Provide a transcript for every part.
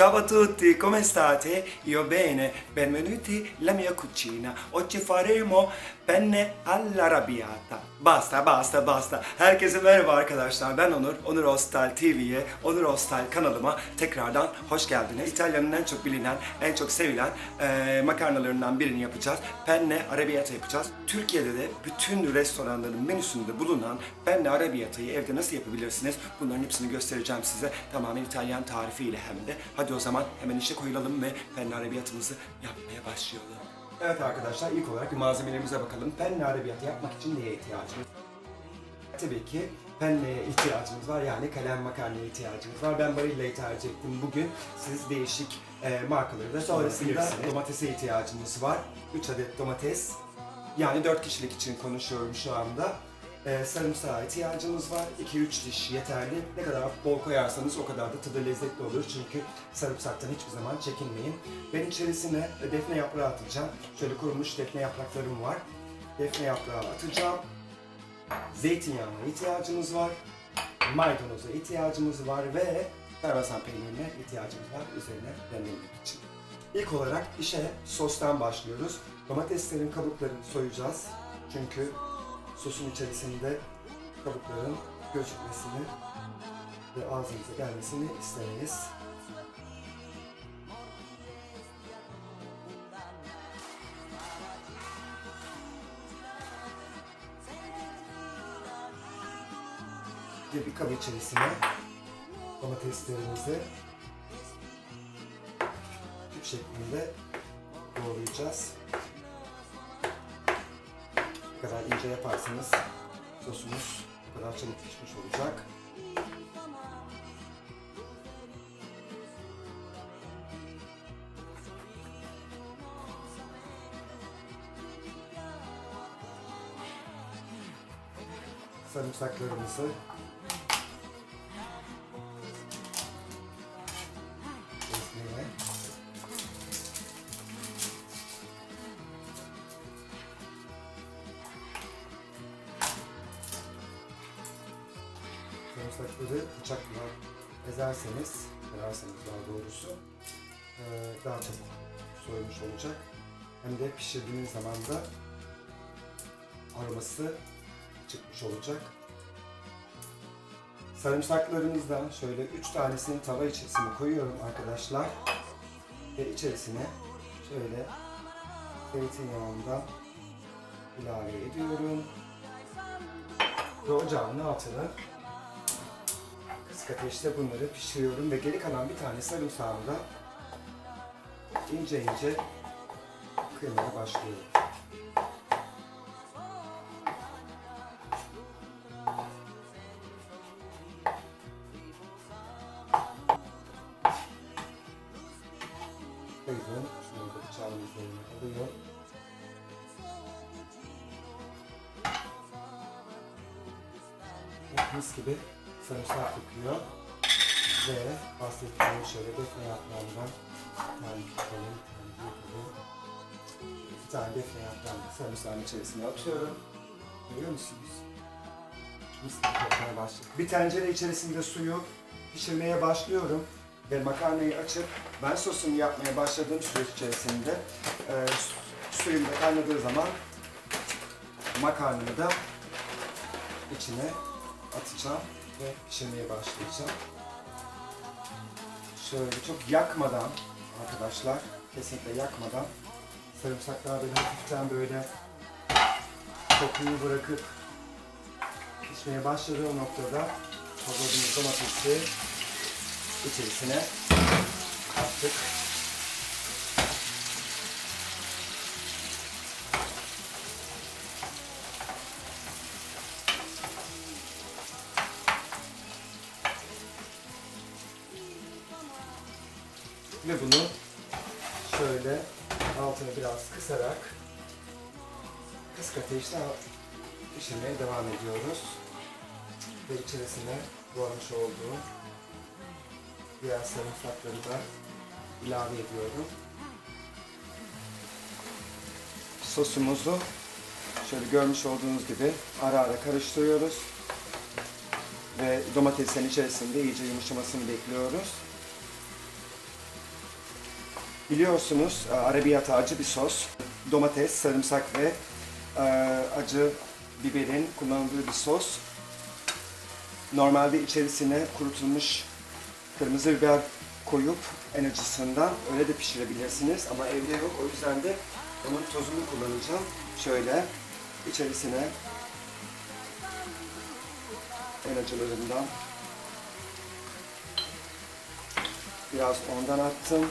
Ciao a tutti, come state? Io bene, benvenuti alla mia cucina. Oggi faremo penne all'arrabbiata. Basta, basta, basta. Herkese merhaba arkadaşlar. Ben Onur. Onur Hostel TV'ye, Onur Hostel kanalıma tekrardan hoş geldiniz. İtalya'nın en çok bilinen, en çok sevilen eee, makarnalarından birini yapacağız. Penne arrabbiata yapacağız. Türkiye'de de bütün restoranların menüsünde bulunan penne arrabbiata'yı evde nasıl yapabilirsiniz? Bunların hepsini göstereceğim size. Tamamen İtalyan tarifiyle hem de. Hadi o zaman hemen işe koyulalım ve penne arrabbiata'mızı yapmaya başlayalım. Evet arkadaşlar ilk olarak malzemelerimize bakalım. Penne arrabbiata yapmak için neye ihtiyacımız Tabii ki penneye ihtiyacımız var yani kalem makarnaya ihtiyacımız var. Ben Barilla'yı tercih ettim bugün. Siz değişik e, markaları da sonrasında domatese ihtiyacımız var. 3 adet domates. Yani 4 kişilik için konuşuyorum şu anda. E, sarımsağa ihtiyacımız var. 2-3 diş yeterli. Ne kadar bol koyarsanız o kadar da tadı lezzetli olur. Çünkü sarımsaktan hiçbir zaman çekinmeyin. Ben içerisine defne yaprağı atacağım. Şöyle kurumuş defne yapraklarım var. Defne yaprağı atacağım. Zeytinyağına ihtiyacımız var. Maydanoza ihtiyacımız var ve parmesan peynirine ihtiyacımız var üzerine rendelemek için. İlk olarak işe sostan başlıyoruz. Domateslerin kabuklarını soyacağız. Çünkü sosun içerisinde kabukların gözükmesini ve ağzımıza gelmesini istemeyiz. Ve bir kap içerisine domateslerimizi küp şeklinde doğrayacağız. Ne kadar ince yaparsanız sosumuz o kadar çabuk pişmiş olacak. Sarımsaklarımızı bıçakla ezerseniz, kırarsanız daha doğrusu eee, daha çabuk soyulmuş olacak. Hem de pişirdiğiniz zaman da aroması çıkmış olacak. Sarımsaklarımızdan şöyle 3 tanesini tava içerisine koyuyorum arkadaşlar. Ve içerisine şöyle zeytinyağından ilave ediyorum. Ve ocağın altını ateşte bunları pişiriyorum ve geri kalan bir tane sarımsağımı da ince ince kıymaya başlıyorum. Mis gibi sarımsak kokuyor. Ve bahsettiğim şöyle defne yaprağından bir tane tutalım, bir tane yapalım. Bir tane defne yaprağını sarımsağın içerisine atıyorum. Görüyor musunuz? Mis gibi kokmaya başladı. Bir tencere içerisinde suyu pişirmeye başlıyorum ve makarnayı açıp ben sosumu yapmaya başladığım süreç içerisinde e, su- suyum da kaynadığı zaman makarnayı da içine atacağım ve pişirmeye başlayacağım. Şöyle çok yakmadan arkadaşlar, kesinlikle yakmadan sarımsaklar böyle hafiften böyle kokuyu bırakıp pişmeye başladığı noktada kavurduğumuz domatesi içerisine attık. Ve bunu şöyle altını biraz kısarak kısık ateşte pişirmeye devam ediyoruz. Ve içerisine doğramış olduğum diğer sarımsakları da ilave ediyorum. Sosumuzu şöyle görmüş olduğunuz gibi ara ara karıştırıyoruz. Ve domateslerin içerisinde iyice yumuşamasını bekliyoruz. Biliyorsunuz e, arabiyata acı bir sos. Domates, sarımsak ve e, acı biberin kullanıldığı bir sos. Normalde içerisine kurutulmuş kırmızı biber koyup en acısından öyle de pişirebilirsiniz. Ama evde yok o yüzden de onun tozunu kullanacağım. Şöyle içerisine en acılarından biraz ondan attım.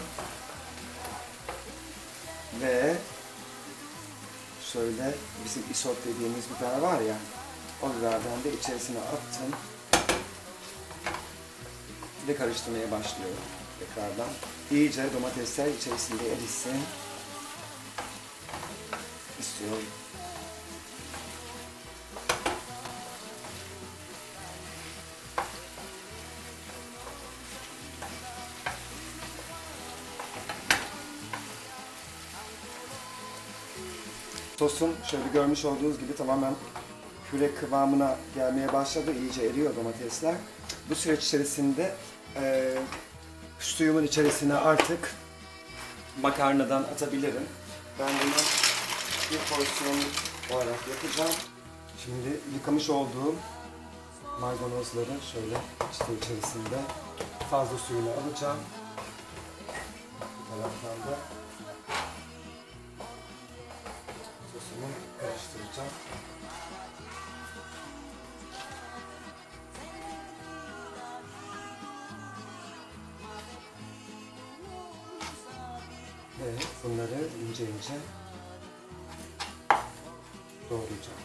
Ve şöyle bizim isot dediğimiz biber var ya o biberden de içerisine attım. Ve karıştırmaya başlıyorum tekrardan. İyice domatesler içerisinde erisin istiyorum. Sosum şöyle görmüş olduğunuz gibi tamamen püre kıvamına gelmeye başladı. İyice eriyor domatesler. Bu süreç içerisinde e, suyumun içerisine artık makarnadan atabilirim. Ben bunu bir porsiyon olarak yapacağım. Şimdi yıkamış olduğum maydanozları şöyle işte içerisinde fazla suyunu alacağım. Bu taraftan da bunları ince ince doğrayacağım.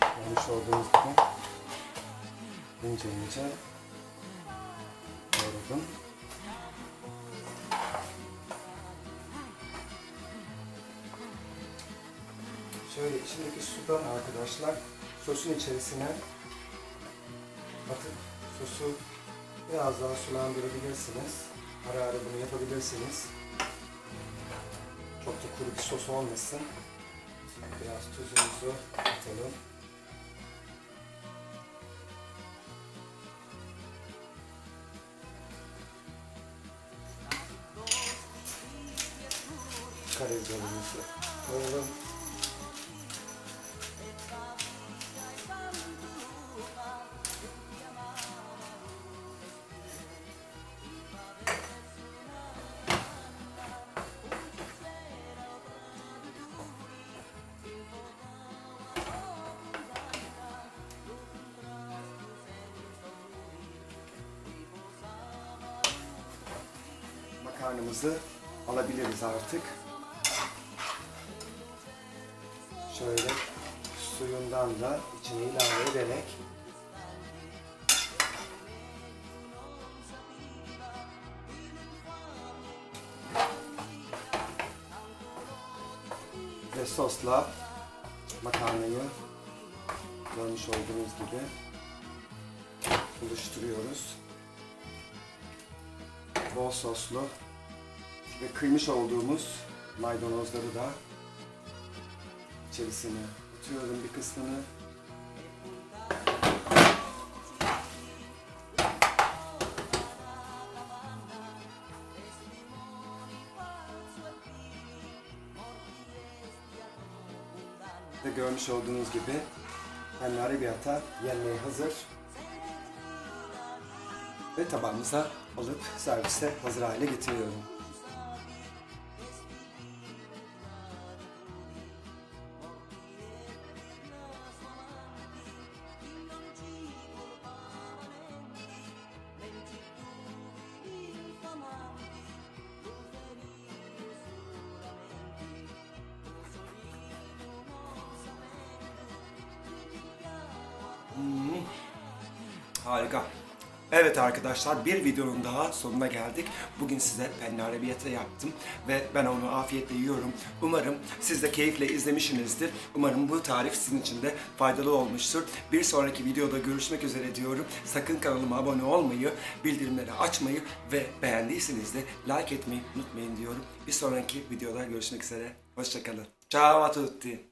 Görmüş olduğunuz gibi ince ince Şöyle içindeki sudan arkadaşlar sosun içerisine atıp sosu biraz daha sulandırabilirsiniz. Ara ara bunu yapabilirsiniz. Çok da kuru bir sos olmasın. Biraz tuzumuzu atalım. Karabiberimizi koyalım. Makarnamızı alabiliriz artık. Şöyle suyundan da içine ilave ederek ve sosla makarnayı görmüş olduğunuz gibi buluşturuyoruz bol soslu ve kıymış olduğumuz maydanozları da içerisine atıyorum bir kısmını. Ve görmüş olduğunuz gibi benle arabiyata yenmeye hazır. Ve tabağımıza alıp servise hazır hale getiriyorum. Harika. Evet arkadaşlar bir videonun daha sonuna geldik. Bugün size penne arabiyata yaptım ve ben onu afiyetle yiyorum. Umarım siz de keyifle izlemişsinizdir. Umarım bu tarif sizin için de faydalı olmuştur. Bir sonraki videoda görüşmek üzere diyorum. Sakın kanalıma abone olmayı, bildirimleri açmayı ve beğendiyseniz de like etmeyi unutmayın diyorum. Bir sonraki videoda görüşmek üzere. Hoşçakalın. Ciao a tutti.